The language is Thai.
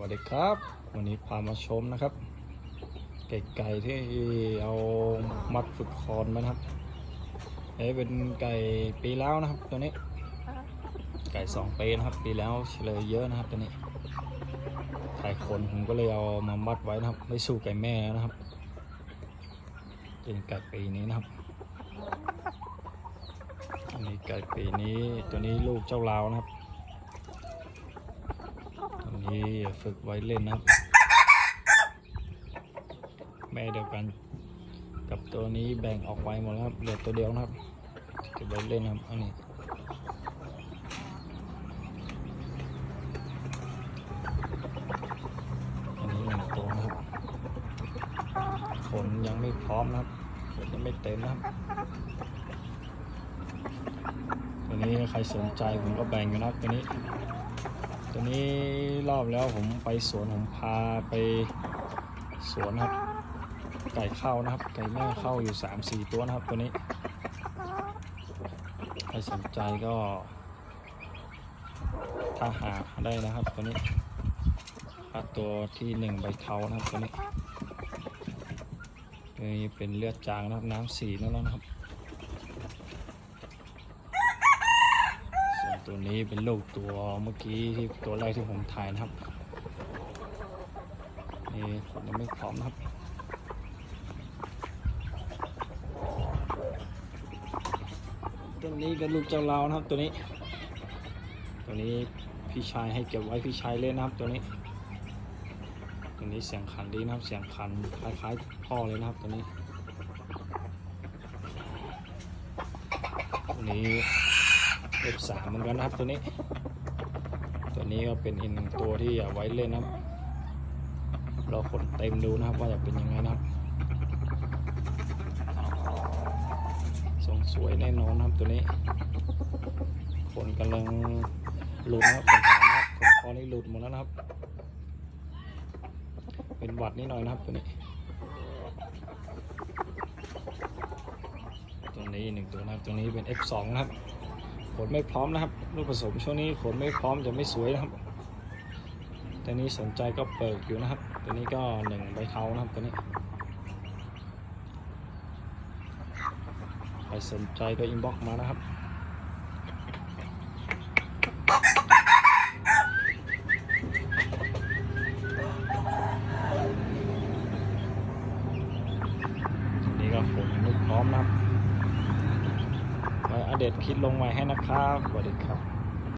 วัสดีครับ วันนี้พามาชมนะครับ ไก่ไก่ที่เอามัดฝึกคอนมานะครับเอ้เป็นไก่ปีแล้วนะครับตัวนี้ ไก่สองปีนะครับ ปีแล้วเฉลยเยอะนะครับตัวนี้ไข่คนผมก็เลยเอามามัดไว้นะครับ ไม่สู้ไก่แม่แล้วนะครับเป็นไก่ปีนี้นะครับอันนี้ไก่ปีนี้ตัวนี้ลูกเจ้าลาวนะครับ ตัวนี้ฝึกไว้เล่นนะครับแม่เดียวกัน กับตัวนี้แบ่งออกไว้หมดแล้วครับเหลือตัวเดียวนะครับเก็บไว้เล่นนะครับอันนี้อันนี้หนึ่งตัวนะครับขนยังไม่พร้อมนะครับขนยังไม่เต็มนะครับตัวนี้ใครสนใจผมก็แบ่งอยู่นะครับตัวนี้ ตัวนี้รอบแล้วผมไปสวนผมพาไปสวนครับ ไก่เข้านะครับ ไก่แม่เข้าอยู่สามสี่ตัวนะครับ ตัวนี้ใครสนใจก็ถ้าหาได้นะครับตัวนี้ค่าตัวที่หนึ่งใบเทานะครับตัวนี้นี่เป็นเลือดจางนะครับน้ำสีนั่นแล้วนะครับ ส่ว นี้เป็นลูกตัวเมื่อกี้ที่ตัวแรกที่ผมถ่ายนะครับนี่ยังไม่พร้อมนะครับตัวนี้ก็ลูกเจ้าลาวนะครับตัวนี้ ตัวนี้พี่ชายให้เก็บไว้พี่ชายเล่นนะครับตัวนี้ ตัวนี้เสียงขันดีนะครับเสียงขันคล้ายๆพ่อเลยนะครับตัวนี้ตัวนี้ เลขสามเหมือนกันนะครับตัวนี้ ตัวนี้ก็เป็นอีกหนึ่งตัวที่เอาไว้เล่นนะครับเราขนเต็มดูนะครับว่าจะเป็นยังไงนะครับทรงสวยแน่นอนนะครับตัวนี้ขนกำลังหลุดนะครับขนหานะครับขนคอนี่หลุดหมดแล้วนะครับ เป็นหวัดนิดหน่อยนะครับตัวนี้ ตัวนี้หนึ่งตัวนะครับตัวนี้เป็น F2 นะครับ ขนไม่พร้อมนะครับ ลูกผสมช่วงนี้ขนไม่พร้อมจะไม่สวยนะครับตัวนี้สนใจก็เปิดอยู่นะครับ ตัวนี้ก็หนึ่งใบเทานะครับตัวนี้ใครสนใจก็อินบ็อกมานะครับตัวนี้ก็ขนยังไม่พร้อมนะครับ ไว้อเดตคลิดลงไว้ให้นะครับสวัสดีครับ